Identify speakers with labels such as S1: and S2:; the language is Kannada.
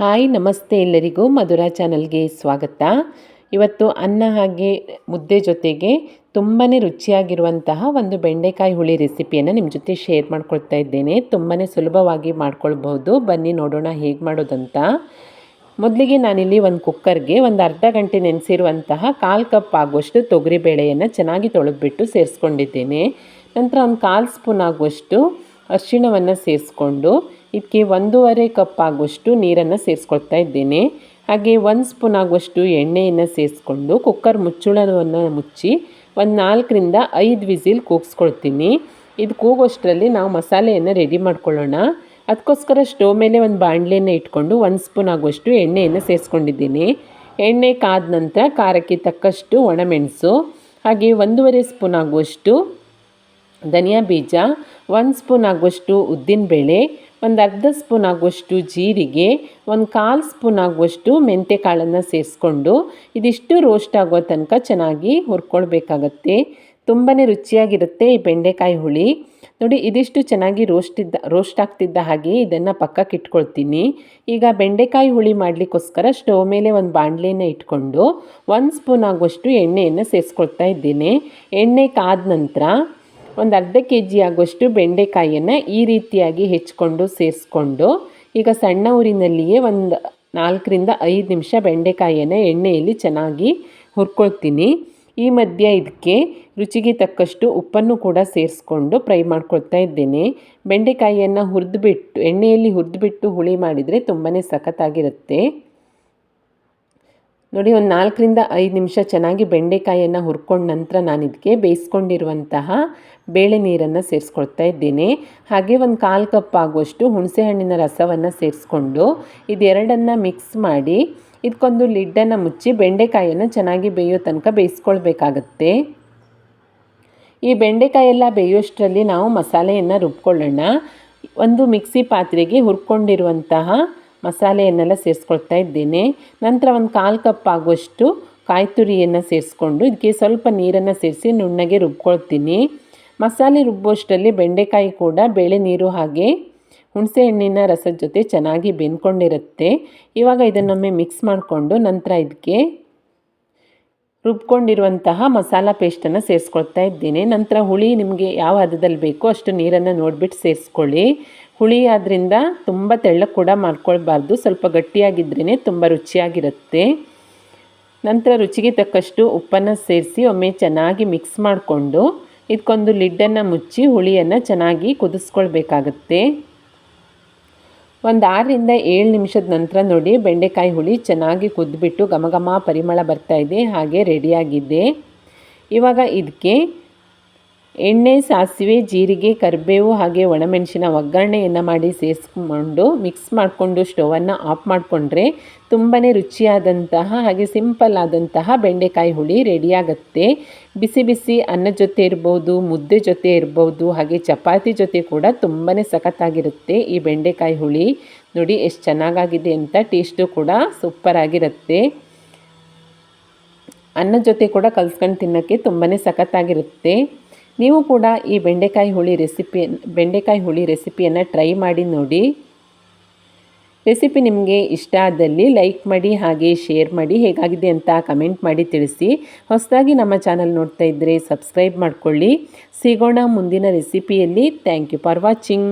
S1: ಹಾಯ್, ನಮಸ್ತೆ ಎಲ್ಲರಿಗೂ ಮಧುರಾ ಚಾನಲ್ಗೆ ಸ್ವಾಗತ. ಇವತ್ತು ಅನ್ನ ಹಾಗೆ ಮುದ್ದೆ ಜೊತೆಗೆ ತುಂಬಾ ರುಚಿಯಾಗಿರುವಂತಹ ಒಂದು ಬೆಂಡೆಕಾಯಿ ಹುಳಿ ರೆಸಿಪಿಯನ್ನು ನಿಮ್ಮ ಜೊತೆ ಶೇರ್ ಮಾಡ್ಕೊಳ್ತಾ ಇದ್ದೇನೆ. ತುಂಬಾ ಸುಲಭವಾಗಿ ಮಾಡ್ಕೊಳ್ಬಹುದು. ಬನ್ನಿ ನೋಡೋಣ ಹೇಗೆ ಮಾಡೋದಂತ. ಮೊದಲಿಗೆ ನಾನಿಲ್ಲಿ ಒಂದು ಕುಕ್ಕರ್ಗೆ ಒಂದು ಅರ್ಧ ಗಂಟೆ ನೆನೆಸಿರುವಂತಹ ಕಾಲು ಕಪ್ ಆಗುವಷ್ಟು ತೊಗರಿಬೇಳೆಯನ್ನು ಚೆನ್ನಾಗಿ ತೊಳೆದ್ಬಿಟ್ಟು ಸೇರಿಸ್ಕೊಂಡಿದ್ದೇನೆ. ನಂತರ ಒಂದು ಕಾಲು ಸ್ಪೂನ್ ಆಗುವಷ್ಟು ಅರಿಶಿಣವನ್ನು ಸೇರಿಸ್ಕೊಂಡು ಇದಕ್ಕೆ ಒಂದೂವರೆ ಕಪ್ ಆಗುವಷ್ಟು ನೀರನ್ನು ಸೇರಿಸ್ಕೊಳ್ತಾ ಇದ್ದೇನೆ. ಹಾಗೆ ಒಂದು ಸ್ಪೂನ್ ಆಗುವಷ್ಟು ಎಣ್ಣೆಯನ್ನು ಸೇರಿಸ್ಕೊಂಡು ಕುಕ್ಕರ್ ಮುಚ್ಚುಳವನ್ನು ಮುಚ್ಚಿ ಒಂದು ನಾಲ್ಕರಿಂದ ಐದು ವಿಸಿಲ್ ಕೂಗಿಸ್ಕೊಳ್ತೀನಿ. ಇದು ಕೂಗೋಷ್ಟರಲ್ಲಿ ನಾವು ಮಸಾಲೆಯನ್ನು ರೆಡಿ ಮಾಡ್ಕೊಳ್ಳೋಣ. ಅದಕ್ಕೋಸ್ಕರ ಸ್ಟೋವ್ ಮೇಲೆ ಒಂದು ಬಾಣಲೆಯನ್ನು ಇಟ್ಕೊಂಡು ಒಂದು ಸ್ಪೂನ್ ಆಗುವಷ್ಟು ಎಣ್ಣೆಯನ್ನು ಸೇರಿಸ್ಕೊಂಡಿದ್ದೀನಿ. ಎಣ್ಣೆ ಕಾದ ನಂತರ ಖಾರಕ್ಕೆ ತಕ್ಕಷ್ಟು ಒಣಮೆಣಸು ಹಾಗೆ ಒಂದೂವರೆ ಸ್ಪೂನ್ ಆಗುವಷ್ಟು ಧನಿಯಾ ಬೀಜ ಒಂದು ಸ್ಪೂನ್ ಆಗುವಷ್ಟು ಉದ್ದಿನಬೇಳೆ ಒಂದು ಅರ್ಧ ಸ್ಪೂನ್ ಆಗುವಷ್ಟು ಜೀರಿಗೆ, ಒಂದು ಕಾಲು ಸ್ಪೂನ್ ಆಗುವಷ್ಟು ಮೆಂತ್ಯ ಕಾಳನ್ನು ಸೇರಿಸ್ಕೊಂಡು ಇದಿಷ್ಟು ರೋಸ್ಟ್ ಆಗೋ ತನಕ ಚೆನ್ನಾಗಿ ಹುರ್ಕೊಳ್ಬೇಕಾಗತ್ತೆ. ತುಂಬಾ ರುಚಿಯಾಗಿರುತ್ತೆ ಈ ಬೆಂಡೆಕಾಯಿ ಹುಳಿ. ನೋಡಿ, ಇದಿಷ್ಟು ಚೆನ್ನಾಗಿ ರೋಸ್ಟ್ ಇದ್ದ ರೋಸ್ಟ್ ಆಗ್ತಿದ್ದ ಹಾಗೆ ಇದನ್ನು ಪಕ್ಕಕ್ಕೆ ಇಟ್ಕೊಳ್ತೀನಿ. ಈಗ ಬೆಂಡೆಕಾಯಿ ಹುಳಿ ಮಾಡಲಿಕ್ಕೋಸ್ಕರ ಸ್ಟವ್ ಮೇಲೆ ಒಂದು ಬಾಣಲೆಯನ್ನು ಇಟ್ಕೊಂಡು ಒಂದು ಸ್ಪೂನ್ ಆಗುವಷ್ಟು ಎಣ್ಣೆಯನ್ನು ಸೇರಿಸ್ಕೊಳ್ತಾ ಇದ್ದೀನಿ. ಎಣ್ಣೆ ಕಾದ ನಂತರ ಒಂದು ಅರ್ಧ ಕೆ ಜಿ ಆಗುವಷ್ಟು ಬೆಂಡೆಕಾಯಿಯನ್ನು ಈ ರೀತಿಯಾಗಿ ಹೆಚ್ಕೊಂಡು ಸೇರಿಸ್ಕೊಂಡು, ಈಗ ಸಣ್ಣ ಊರಿನಲ್ಲಿಯೇ ಒಂದು ನಾಲ್ಕರಿಂದ ಐದು ನಿಮಿಷ ಬೆಂಡೆಕಾಯಿಯನ್ನು ಎಣ್ಣೆಯಲ್ಲಿ ಚೆನ್ನಾಗಿ ಹುರ್ಕೊಳ್ತೀನಿ. ಈ ಮಧ್ಯೆ ಇದಕ್ಕೆ ರುಚಿಗೆ ತಕ್ಕಷ್ಟು ಉಪ್ಪನ್ನು ಕೂಡ ಸೇರಿಸ್ಕೊಂಡು ಫ್ರೈ ಮಾಡ್ಕೊಳ್ತಾ ಇದ್ದೇನೆ. ಬೆಂಡೆಕಾಯಿಯನ್ನು ಹುರಿದುಬಿಟ್ಟು, ಎಣ್ಣೆಯಲ್ಲಿ ಹುರಿದುಬಿಟ್ಟು ಹುಳಿ ಮಾಡಿದರೆ ತುಂಬಾ ಸಖತ್ತಾಗಿರುತ್ತೆ. ನೋಡಿ, ಒಂದು ನಾಲ್ಕರಿಂದ ಐದು ನಿಮಿಷ ಚೆನ್ನಾಗಿ ಬೆಂಡೆಕಾಯಿಯನ್ನು ಹುರ್ಕೊಂಡ ನಂತರ ನಾನು ಇದಕ್ಕೆ ಬೇಯಿಸ್ಕೊಂಡಿರುವಂತಹ ಬೇಳೆ ನೀರನ್ನು ಸೇರಿಸ್ಕೊಳ್ತಾ ಇದ್ದೇನೆ. ಹಾಗೆ ಒಂದು ಕಾಲು ಕಪ್ ಆಗುವಷ್ಟು ಹುಣಸೆಹಣ್ಣಿನ ರಸವನ್ನು ಸೇರಿಸ್ಕೊಂಡು ಇದೆರಡನ್ನು ಮಿಕ್ಸ್ ಮಾಡಿ ಇದಕ್ಕೊಂದು ಲಿಡ್ಡನ್ನು ಮುಚ್ಚಿ ಬೆಂಡೆಕಾಯಿಯನ್ನು ಚೆನ್ನಾಗಿ ಬೇಯೋ ತನಕ ಬೇಯಿಸ್ಕೊಳ್ಬೇಕಾಗತ್ತೆ. ಈ ಬೆಂಡೆಕಾಯಿ ಎಲ್ಲ ಬೇಯೋಷ್ಟರಲ್ಲಿ ನಾವು ಮಸಾಲೆಯನ್ನು ರುಬ್ಕೊಳ್ಳೋಣ. ಒಂದು ಮಿಕ್ಸಿ ಪಾತ್ರೆಗೆ ಹುರ್ಕೊಂಡಿರುವಂತಹ ಮಸಾಲೆಯನ್ನೆಲ್ಲ ಸೇರಿಸ್ಕೊಳ್ತಾ ಇದ್ದೇನೆ. ನಂತರ ಒಂದು ಕಾಲು ಕಪ್ ಆಗುವಷ್ಟು ಕಾಯಿ ತುರಿಯನ್ನು ಸೇರಿಸ್ಕೊಂಡು ಇದಕ್ಕೆ ಸ್ವಲ್ಪ ನೀರನ್ನು ಸೇರಿಸಿ ನುಣ್ಣಗೆ ರುಬ್ಕೊಳ್ತೀನಿ. ಮಸಾಲೆ ರುಬ್ಬುವಷ್ಟರಲ್ಲಿ ಬೆಂಡೆಕಾಯಿ ಕೂಡ ಬೇಳೆ ನೀರು ಹಾಗೆ ಹುಣಸೆ ಹಣ್ಣಿನ ರಸದ ಜೊತೆ ಚೆನ್ನಾಗಿ ಬೆಂದ್ಕೊಂಡಿರುತ್ತೆ. ಇವಾಗ ಇದನ್ನೊಮ್ಮೆ ಮಿಕ್ಸ್ ಮಾಡಿಕೊಂಡು ನಂತರ ಇದಕ್ಕೆ ರುಬ್ಕೊಂಡಿರುವಂತಹ ಮಸಾಲ ಪೇಸ್ಟನ್ನು ಸೇರಿಸ್ಕೊಳ್ತಾ ಇದ್ದೀನಿ. ನಂತರ ಹುಳಿ ನಿಮಗೆ ಯಾವ ಹದದಲ್ಲಿ ಬೇಕೋ ಅಷ್ಟು ನೀರನ್ನು ನೋಡಿಬಿಟ್ಟು ಸೇರಿಸ್ಕೊಳ್ಳಿ. ಹುಳಿ ಆದ್ದರಿಂದ ತುಂಬ ತೆಳ್ಳ ಕೂಡ ಮಾಡ್ಕೊಳ್ಬಾರ್ದು. ಸ್ವಲ್ಪ ಗಟ್ಟಿಯಾಗಿದ್ರೇ ತುಂಬ ರುಚಿಯಾಗಿರುತ್ತೆ. ನಂತರ ರುಚಿಗೆ ತಕ್ಕಷ್ಟು ಉಪ್ಪನ್ನು ಸೇರಿಸಿ ಒಮ್ಮೆ ಚೆನ್ನಾಗಿ ಮಿಕ್ಸ್ ಮಾಡಿಕೊಂಡು ಇದಕ್ಕೊಂದು ಲಿಡ್ಡನ್ನು ಮುಚ್ಚಿ ಹುಳಿಯನ್ನು ಚೆನ್ನಾಗಿ ಕುದಿಸ್ಕೊಳ್ಬೇಕಾಗತ್ತೆ. ಒಂದು ಆರರಿಂದ ಏಳು ನಿಮಿಷದ ನಂತರ ನೋಡಿ, ಬೆಂಡೆಕಾಯಿ ಹುಳಿ ಚೆನ್ನಾಗಿ ಕುದ್ದುಬಿಟ್ಟು ಘಮ ಘಮ ಪರಿಮಳ ಬರ್ತಾಯಿದೆ ಹಾಗೆ ರೆಡಿಯಾಗಿದೆ ಇವಾಗ ಇದಕ್ಕೆ ಎಣ್ಣೆ, ಸಾಸಿವೆ, ಜೀರಿಗೆ, ಕರಿಬೇವು ಹಾಗೆ ಒಣಮೆಣಸಿನ ಒಗ್ಗರಣೆಯನ್ನು ಮಾಡಿ ಸೇರಿಸ್ಕೊಂಡು ಮಿಕ್ಸ್ ಮಾಡಿಕೊಂಡು ಸ್ಟವನ್ನು ಆಫ್ ಮಾಡಿಕೊಂಡ್ರೆ ತುಂಬಾ ರುಚಿಯಾದಂತಹ ಹಾಗೆ ಸಿಂಪಲ್ ಆದಂತಹ ಬೆಂಡೆಕಾಯಿ ಹುಳಿ ರೆಡಿಯಾಗತ್ತೆ ಬಿಸಿ ಬಿಸಿ ಅನ್ನದ ಜೊತೆ ಇರ್ಬೋದು, ಮುದ್ದೆ ಜೊತೆ ಇರ್ಬೋದು, ಹಾಗೆ ಚಪಾತಿ ಜೊತೆ ಕೂಡ ತುಂಬಾ ಸಖತ್ತಾಗಿರುತ್ತೆ ಈ ಬೆಂಡೆಕಾಯಿ ಹುಳಿ. ನೋಡಿ ಎಷ್ಟು ಚೆನ್ನಾಗಾಗಿದೆ ಅಂತ ಟೇಸ್ಟು ಕೂಡ ಸೂಪರಾಗಿರುತ್ತೆ ಅನ್ನ ಜೊತೆ ಕೂಡ ಕಲ್ಸ್ಕೊಂಡು ತಿನ್ನೋಕ್ಕೆ ತುಂಬಾ ಸಖತ್ತಾಗಿರುತ್ತೆ. ನೀವು ಕೂಡ ಈ ಬೆಂಡೆಕಾಯಿ ಹುಳಿ ರೆಸಿಪಿ ಬೆಂಡೆಕಾಯಿ ಹುಳಿ ರೆಸಿಪಿಯನ್ನು ಟ್ರೈ ಮಾಡಿ ನೋಡಿ. ರೆಸಿಪಿ ನಿಮಗೆ ಇಷ್ಟ ಆದಲ್ಲಿ ಲೈಕ್ ಮಾಡಿ, ಹಾಗೆ ಶೇರ್ ಮಾಡಿ, ಹೇಗಾಗಿದೆ ಅಂತ ಕಮೆಂಟ್ ಮಾಡಿ ತಿಳಿಸಿ. ಹೊಸದಾಗಿ ನಮ್ಮ ಚಾನಲ್ ನೋಡ್ತಾ ಇದ್ದರೆ ಸಬ್ಸ್ಕ್ರೈಬ್ ಮಾಡಿಕೊಳ್ಳಿ. ಸಿಗೋಣ ಮುಂದಿನ ರೆಸಿಪಿಯಲ್ಲಿ ಥ್ಯಾಂಕ್ ಯು ಫಾರ್ ವಾಚಿಂಗ್